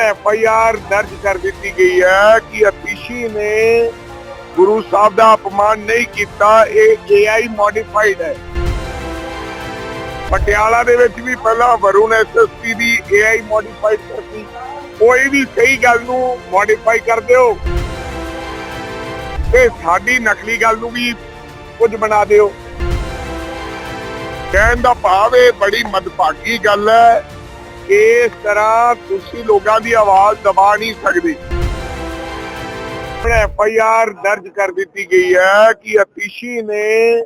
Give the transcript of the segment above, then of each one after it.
F I R ਦਰਜ ਕਰ ਦਿੱਤੀ ਗਈ ਹੈ ਕਿ ਅਤੀਸ਼ੀ ਨੇ ਗੁਰੂ ਸਾਹਿਬ ਦਾ ਅਪਮਾਨ ਨਹੀਂ ਕੀਤਾ, ਇਹ ਏਆਈ ਮੋਡੀਫਾਈਡ ਹੈ। ਪਟਿਆਲਾ ਦੇ ਵਿੱਚ ਵੀ ਪਹਿਲਾਂ ਵਰੁਣ ਐਸਐਸਪੀ ਦੀ ਏਆਈ ਮੋਡੀਫਾਈਡ ਕਰਤੀ ਕੋਈ ਵੀ ਸਹੀ ਗੱਲ ਨੂੰ ਮੋਡੀਫਾਈ ਕਰ ਦਿਓ। ਤੇ ਸਾਡੀ ਨਕਲੀ ਗੱਲ ਨੂੰ ਵੀ ਕੁਝ ਬਣਾ ਦਿਓ। ਕਹਿਣ ਦਾ ਭਾਵ ਇਹ ਬੜੀ ਮਦਭਾਗੀ ਗੱਲ ਹੈ ਇਸ ਤਰ੍ਹਾਂ ਤੁਸੀਂ ਲੋਕਾਂ ਦੀ ਆਵਾਜ਼ ਦਬਾ ਨਹੀਂ ਸਕਦੇ। ਐਫ ਆਈ ਆਰ ਦਰਜ ਕਰ ਦਿੱਤੀ ਗਈ ਹੈ ਕਿ ਅਤੀਸ਼ੀ ਨੇ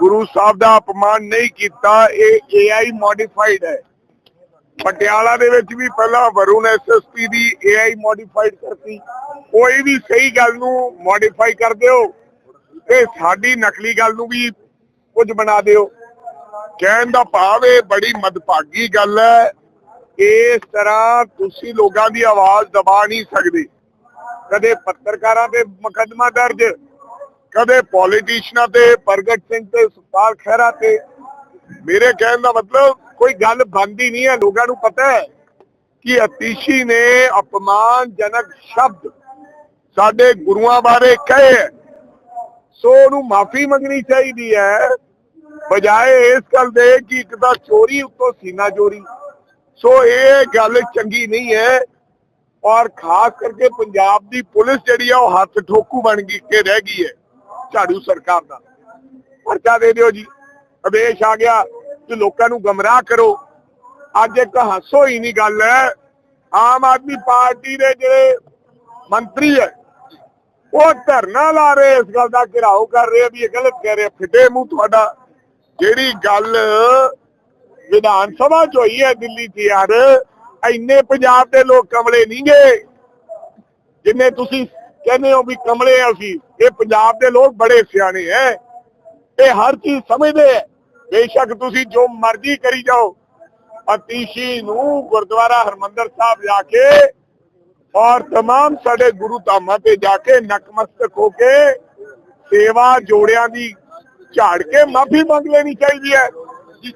ਗੁਰੂ ਸਾਹਿਬ ਦਾ ਅਪਮਾਨ ਨਹੀਂ ਕੀਤਾ, ਇਹ ਏਆਈ ਮੋਡੀਫਾਈਡ ਹੈ। ਪਟਿਆਲਾ ਦੇ ਵਿੱਚ ਵੀ ਪਹਿਲਾਂ ਵਰੁਣ ਐਸਐਸਪੀ ਦੀ ਏਆਈ ਮੋਡੀਫਾਈਡ ਕਰਤੀ। ਕੋਈ ਵੀ ਸਹੀ ਗੱਲ ਨੂੰ ਮੋਡੀਫਾਈ ਕਰ ਦਿਓ ਤੇ ਸਾਡੀ ਨਕਲੀ ਗੱਲ ਨੂੰ ਵੀ ਕੁਝ ਬਣਾ ਦਿਓ। ਕਹਿਣ ਦਾ ਭਾਵ ਇਹ ਬੜੀ ਮਦਭਾਗੀ ਗੱਲ ਹੈ। ਇਸ ਤਰ੍ਹਾਂ ਤੁਸੀਂ ਲੋਕਾਂ ਦੀ ਆਵਾਜ਼ ਦਬਾ ਨਹੀਂ ਸਕਦੇ। ਕਦੇ ਪੱਤਰਕਾਰਾਂ ਤੇ ਮੁਕੱਦਮਾ ਦਰਜ, ਕਦੇ ਪੋਲੀਟੀਸ਼ੀਅਨਾਂ ਤੇ, ਪ੍ਰਗਟ ਸਿੰਘ ਤੇ, ਸੁਖਪਾਲ ਖਹਿਰਾ ਤੇ। ਮੇਰੇ ਕਹਿਣ ਦਾ ਮਤਲਬ ਕੋਈ ਗੱਲ ਬੰਦੀ ਨਹੀਂ ਹੈ। ਲੋਕਾਂ ਨੂੰ ਪਤਾ ਹੈ ਕਿ ਅਤੀਸ਼ੀ ਨੇ ਅਪਮਾਨਜਨਕ ਸ਼ਬਦ ਸਾਡੇ ਗੁਰੂਆਂ ਬਾਰੇ ਕਹੇ ਹੈ। ਸੋ ਉਹਨੂੰ ਮਾਫੀ ਮੰਗਣੀ ਚਾਹੀਦੀ ਹੈ। ਬਜਾਏ ਇਸ ਗੱਲ ਦੇ ਕਿ ਇੱਕ ਤਾਂ ਚੋਰੀ ਉੱਤੋਂ ਸੀਨਾ ਚੋਰੀ। ਸੋ ਇਹ ਗੱਲ ਚੰਗੀ ਨਹੀਂ ਹੈ। ਔਰ ਖਾਸ ਕਰਕੇ ਪੰਜਾਬ ਦੀ ਪੁਲਿਸ ਜਿਹੜੀ ਆ, ਉਹ ਹੱਥ ਠੋਕੂ ਬਣ ਗਈ, ਕੇ ਰਹਿ ਗਈ ਹੈ ਝਾੜੂ ਸਰਕਾਰ ਦਾ। ਪਰਚਾ ਦੇ ਦਿਓ ਜੀ। ਆਦੇਸ਼ ਆ ਗਿਆ ਕਿ ਲੋਕਾਂ ਨੂੰ ਗਮਰਾਹ ਕਰੋ। ਅੱਜ ਇੱਕ ਹਾਸੋ ਹੀ ਨਹੀਂ ਗੱਲ ਹੈ। ਆਮ ਆਦਮੀ ਪਾਰਟੀ ਦੇ ਜਿਹੜੇ ਮੰਤਰੀ ਹੈ, ਉਹ ਧਰਨਾ ਲਾ ਰਹੇ ਇਸ ਗੱਲ ਦਾ ਘਿਰਾਓ ਕਰ ਰਹੇ ਵੀ ਇਹ ਗਲਤ ਕਹਿ ਰਹੇ ਆ। ਫਿੱਟੇ ਮੂੰਹ ਤੁਹਾਡਾ। ਜਿਹੜੀ ਗੱਲ ਵਿਧਾਨ ਸਭਾ ਚ ਹੋਈ ਹੈ ਦਿੱਲੀ 'ਚ ਯਾਰ ਇੰਨੇ ਪੰਜਾਬ ਦੇ ਲੋਕ ਕਮਲੇ ਨਹੀਂ ਗਏ ਜਿੰਨੇ ਤੁਸੀਂ ਕਹਿੰਦੇ ਹੋ ਵੀ ਕਮਲੇ ਆ ਅਸੀਂ ਇਹ ਪੰਜਾਬ ਦੇ ਲੋਕ ਬੜੇ ਸਿਆਣੇ ਐ ਇਹ ਹਰ ਚੀਜ਼ ਸਮਝਦੇ ਐ ਬੇਸ਼ੱਕ ਤੁਸੀਂ ਜੋ ਮਰਜ਼ੀ ਕਰੀ ਜਾਓ ਅਤੀਸ਼ੀ ਨੂੰ ਗੁਰਦੁਆਰਾ ਹਰਮੰਦਰ ਸਾਹਿਬ ਜਾ ਕੇ ਔਰ तमाम ਸਾਡੇ ਗੁਰੂ ਧਾਮਾਂ ਤੇ ਜਾ ਕੇ ਨਕਮਸਤਕ ਹੋ ਕੇ ਸੇਵਾ ਜੋੜਿਆਂ ਦੀ ਝਾੜ ਕੇ ਮਾਫੀ ਮੰਗ ਲੈਣੀ ਚਾਹੀਦੀ ਹੈ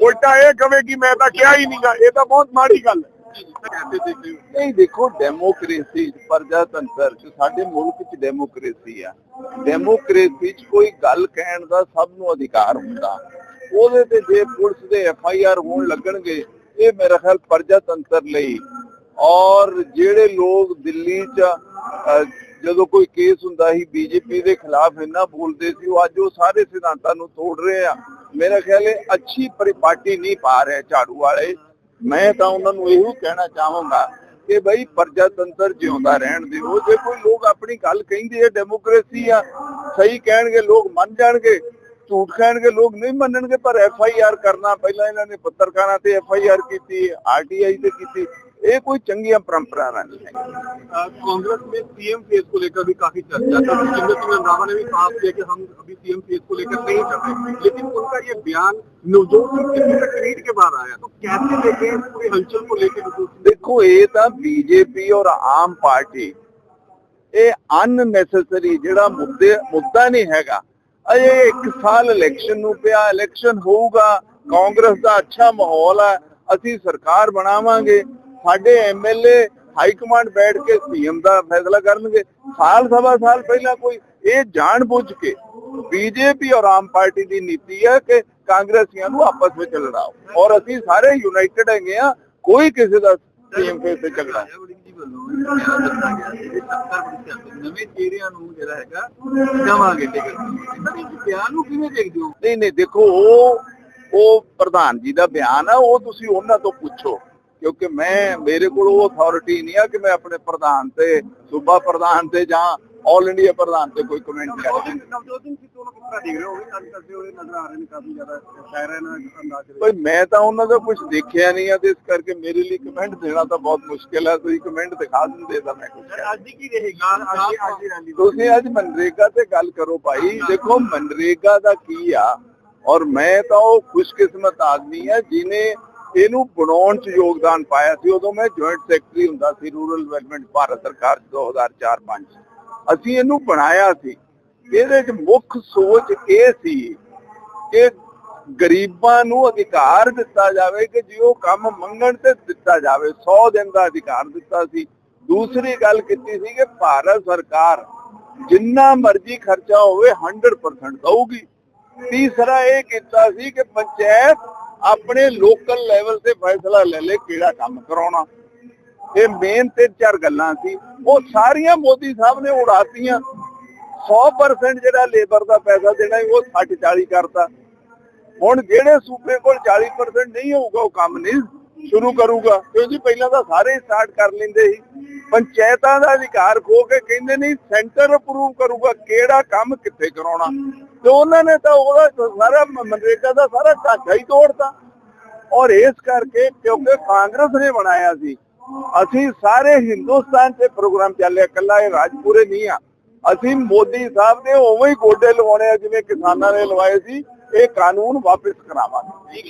ਉਲਟਾ ਇਹ ਕਵੇ ਕਿ ਮੈਂ ਤਾਂ ਕਿਹਾ ਹੀ ਨਹੀਂਗਾ, ਇਹ ਤਾਂ ਬਹੁਤ ਮਾੜੀ ਗੱਲ ਹੈ। ਨਹੀਂ, ਦੇਖੋ ਡੈਮੋਕ੍ਰੇਸੀ ਪ੍ਰਜਾਤੰਤਰ ਚ, ਸਾਡੇ ਮੁਲਕ ਚ ਡੈਮੋਕ੍ਰੇਸੀ ਆ। ਡੈਮੋਕ੍ਰੇਸੀ ਚ ਕੋਈ ਗੱਲ ਕਹਿਣ ਦਾ ਸਭ ਨੂੰ ਅਧਿਕਾਰ ਹੁੰਦਾ। ਉਹਦੇ ਤੇ ਜੇ ਪੁਲਿਸ ਦੇ ਐਫ ਆਈ ਆਰ ਹੋਣ ਲੱਗਣਗੇ, ਇਹ ਮੇਰਾ ਖਿਆਲ ਪ੍ਰਜਾਤੰਤਰ ਲਈ। ਔਰ ਜਿਹੜੇ ਲੋਕ ਦਿੱਲੀ ਚ ਜਦੋਂ ਕੋਈ ਕੇਸ ਹੁੰਦਾ ਸੀ, ਬੀਜੇਪੀ ਦੇ ਖਿਲਾਫ ਇੰਨਾ ਬੋਲਦੇ ਸੀ, ਉਹ ਅੱਜ ਉਹ ਸਾਰੇ ਸਿਧਾਂਤਾਂ ਨੂੰ ਤੋੜ ਰਹੇ ਆ। ਮੇਰਾ ਖਿਆਲ ਇਹ ਅੱਛੀ ਪਰਿਪਾਟੀ ਨਹੀਂ ਪਾ ਰਹੇ ਝਾੜੂ ਵਾਲੇ। ਮੈਂ ਤਾਂ ਉਹਨਾਂ ਨੂੰ ਇਹੋ ਕਹਿਣਾ ਚਾਹਾਂਗਾ ਕਿ ਬਈ ਪ੍ਰਜਾਤੰਤਰ ਜਿਉਂਦਾ ਰਹਿਣ ਦਿਓ। ਜੇ ਕੋਈ ਲੋਕ ਆਪਣੀ ਗੱਲ ਕਹਿੰਦੇ ਹੈ ਡੈਮੋਕ੍ਰੇਸੀ ਆ, ਸਹੀ ਕਹਿਣਗੇ, ਲੋਕ ਮੰਨ ਜਾਣਗੇ, ਝੂਠ ਕਹਿਣਗੇ, ਲੋਕ ਨਹੀਂ ਮੰਨਣਗੇ, ਪਰ ਐਫ ਆਈ ਆਰ ਕਰਨਾ, ਪਹਿਲਾਂ ਇਹਨਾਂ ਨੇ ਪੱਤਰਕਾਰਾਂ ਤੇ ਐਫ ਆਈ ਆਰ ਕੀਤੀ ਆਰ ਟੀ ਆਈ ਤੇ ਕੀਤੀ। ਇਹ ਕੋਈ ਚੰਗੀਆਂ ਪਰੰਪਰਾਵਾਂ ਨਹੀਂ ਹੈ कांग्रेस में सीएम फेज को लेकर भी काफी चर्चा था जितेंद्र सिंह रंधावा ने भी कहा किया कि हम अभी सीएम फेज को लेकर नहीं कर रहे लेकिन उनका ये बयान नवजोत सिंह सिद्धू के ट्वीट के बाद आया तो कैसे देखें इस पूरी हलचल को लेकर नवजोत सिंह ਦੇਖੋ ਇਹ ਤਾਂ ਬੀਜੇਪੀ ਔਰ ਆਮ ਪਾਰਟੀ ਇਹ ਅਨਨੈਸੈਸਰੀ ਜਿਹੜਾ ਮੁੱਦੇ ਮੁੱਦਾ ਨਹੀਂ ਹੈਗਾ ਅਜੇ ਇੱਕ ਸਾਲ ਇਲੈਕਸ਼ਨ ਨੂੰ ਪਿਆ ਇਲੈਕਸ਼ਨ ਹੋਊਗਾ ਕਾਂਗਰਸ ਦਾ ਅੱਛਾ ਮਾਹੌਲ ਹੈ ਅਸੀਂ ਸਰਕਾਰ ਬਣਾਵਾਂਗੇ ਸਾਡੇ ਐਮਐਲਏ ਹਾਈ ਕਮਾਂਡ ਬੈਠ ਕੇ ਸੀਐਮ ਦਾ ਫੈਸਲਾ ਕਰਨਗੇ। ਸਾਲ ਸਵਾ ਸਾਲ ਪਹਿਲਾਂ ਕੋਈ ਇਹ ਜਾਣ ਬੁੱਝ ਕੇ ਬੀਜੇਪੀ ਔਰ ਆਮ ਪਾਰਟੀ ਦੀ ਨੀਤੀ ਹੈ ਕਿ ਕਾਂਗਰਸੀਆਂ ਨੂੰ ਆਪਸ ਵਿੱਚ ਲੜਾਓ। ਔਰ ਅਸੀਂ ਸਾਰੇ ਯੂਨਾਈਟਿਡ ਹੈਗੇ ਆ ਕੋਈ ਕਿਸੇ ਦਾ ਸੀਐਮ ਫੇਸ ਤੇ ਝਗੜਾ ਨਹੀਂ ਨਹੀਂ ਦੇਖੋ ਉਹ ਉਹ ਪ੍ਰਧਾਨ ਜੀ ਦਾ ਬਿਆਨ ਆ ਉਹ ਤੁਸੀਂ ਉਹਨਾਂ ਤੋਂ ਪੁੱਛੋ। ਕਿਉਂਕਿ ਮੈਂ ਮੇਰੇ ਕੋਲ ਉਹ ਅਥਾਰਟੀ ਨਹੀਂ ਆ ਕਿ ਮੈਂ ਆਪਣੇ ਪ੍ਰਧਾਨ ਤੇ ਸੂਬਾ ਪ੍ਰਧਾਨ ਤੇ ਜਾਂ ਆਲ ਇੰਡੀਆ ਪ੍ਰਧਾਨ ਤੇ ਕੋਈ ਕਮੈਂਟ ਕਰਾਂ ਭਾਈ ਮੈਂ ਤਾਂ ਉਹਨਾਂ ਦਾ ਕੁਝ ਦੇਖਿਆ ਨਹੀਂ ਆ ਤੇ ਇਸ ਕਰਕੇ ਮੇਰੇ ਲਈ ਕਮੈਂਟ ਦੇਣਾ ਤਾਂ ਬਹੁਤ ਮੁਸ਼ਕਿਲ ਹੈ ਤੁਸੀਂ ਕਮੈਂਟ ਦਿਖਾ ਦਿੰਦੇ ਤਾਂ ਮੈਂ ਕੁਝ ਅੱਜ ਦੀ ਕੀ ਰਹੇਗੀ? ਅੱਜ ਦੀ ਅੱਜ ਦੀ ਰੈਲੀ ਤੁਸੀਂ ਅੱਜ ਮਨਰੇਗਾ ਤੇ ਗੱਲ ਕਰੋ ਭਾਈ। ਦੇਖੋ ਮਨਰੇਗਾ ਦਾ ਕੀ ਆ? ਔਰ ਮੈਂ ਤਾਂ ਉਹ ਖੁਸ਼ਕਿਸਮਤ ਆਦਮੀ ਆ ਜਿਨੇ ਇਹਨੂੰ ਬਣਾਉਣ 'ਚ ਯੋਗਦਾਨ ਪਾਇਆ ਸੀ, ਉਦੋਂ ਮੈਂ ਜੁਆਇੰਟ ਸੈਕਟਰੀ ਹੁੰਦਾ ਸੀ ਰੂਰਲ ਡਿਵੈਲਪਮੈਂਟ ਭਾਰਤ ਸਰਕਾਰ 2004-5 ਅਸੀਂ ਇਹਨੂੰ ਬਣਾਇਆ ਸੀ। ਇਹਦੇ 'ਚ ਮੁੱਖ ਸੋਚ ਇਹ ਸੀ ਕਿ ਗਰੀਬਾਂ ਨੂੰ ਅਧਿਕਾਰ ਦਿੱਤਾ ਜਾਵੇ, ਕਿ ਜੇ ਉਹ ਕੰਮ ਮੰਗਣ ਤੇ ਦਿੱਤਾ ਜਾਵੇ 100 ਦਿਨ ਦਾ ਅਧਿਕਾਰ ਦਿੱਤਾ ਸੀ। ਦੂਸਰੀ ਗੱਲ ਕੀਤੀ ਸੀ ਕਿ ਭਾਰਤ ਸਰਕਾਰ ਜਿੰਨਾ ਮਰਜ਼ੀ ਖਰਚਾ ਹੋਵੇ 100% ਦਊਗੀ। ਤੀਸਰਾ ਇਹ ਕੀਤਾ ਸੀ ਕਿ ਪੰਚਾਇਤ ਆਪਣੇ ਲੋਕਲ ਲੈਵਲ ਤੇ ਫੈਸਲਾ ਲੈ ਲੇ ਕਿਹੜਾ ਕੰਮ ਕਰਾਉਣਾ। ਇਹ ਮੇਨ ਤੇ ਚਾਰ ਗੱਲਾਂ ਸੀ। ਉਹ ਸਾਰੀਆਂ ਮੋਦੀ ਸਾਹਿਬ ਨੇ ਉਡਾਤੀਆਂ। 100% ਜਿਹੜਾ ਲੇਬਰ ਦਾ ਪੈਸਾ ਦੇਣਾ ਉਹ 60 40 ਕਰਤਾ। ਹੁਣ ਜਿਹੜੇ ਸੂਬੇ ਕੋਲ 40% ਨਹੀਂ ਹੋਊਗਾ, ਉਹ ਕੰਮ ਨਹੀਂ। ਸ਼ੁਰੂ ਕਰੂਗਾ। ਕਿਉਂਕਿ ਪਹਿਲਾਂ ਤਾਂ ਸਾਰੇ ਸਟਾਰਟ ਕਰ ਲੈਂਦੇ ਸੀ। ਪੰਚਾਇਤਾਂ ਦਾ ਅਧਿਕਾਰ ਖੋ ਕੇ ਕਹਿੰਦੇ ਨਹੀਂ ਸੈਂਟਰ ਅਪਰੂਵ ਕਰੂਗਾ, ਕਿਹੜਾ ਕੰਮ ਕਿੱਥੇ ਕਰਾਉਣਾ। ਤੇ ਉਹਨਾਂ ਨੇ ਤਾਂ ਉਹਦਾ ਸਾਰਾ ਮਨਰੇਗਾ ਦਾ ਸਾਰਾ ਢਾਂਚਾ ਹੀ ਤੋੜਤਾ। ਔਰ ਇਸ ਕਰਕੇ ਕਿਉਂਕਿ ਕਾਂਗਰਸ ਨੇ ਬਣਾਇਆ ਸੀ, ਅਸੀਂ ਸਾਰੇ ਹਿੰਦੁਸਤਾਨ 'ਚ ਪ੍ਰੋਗਰਾਮ ਚੱਲਿਆ ਕੱਲਾ ਇਹ ਰਾਜਪੁਰੇ ਨਹੀਂ ਆ। ਅਸੀਂ ਮੋਦੀ ਸਾਹਿਬ ਦੇ ਉਵੇਂ ਹੀ ਗੋਡੇ ਲਵਾਉਣੇ ਆ, ਜਿਵੇਂ ਕਿਸਾਨਾਂ ਨੇ ਲਵਾਏ ਸੀ, ਇਹ ਕਾਨੂੰਨ ਵਾਪਸ ਕਰਾਵਾਂਗੇ।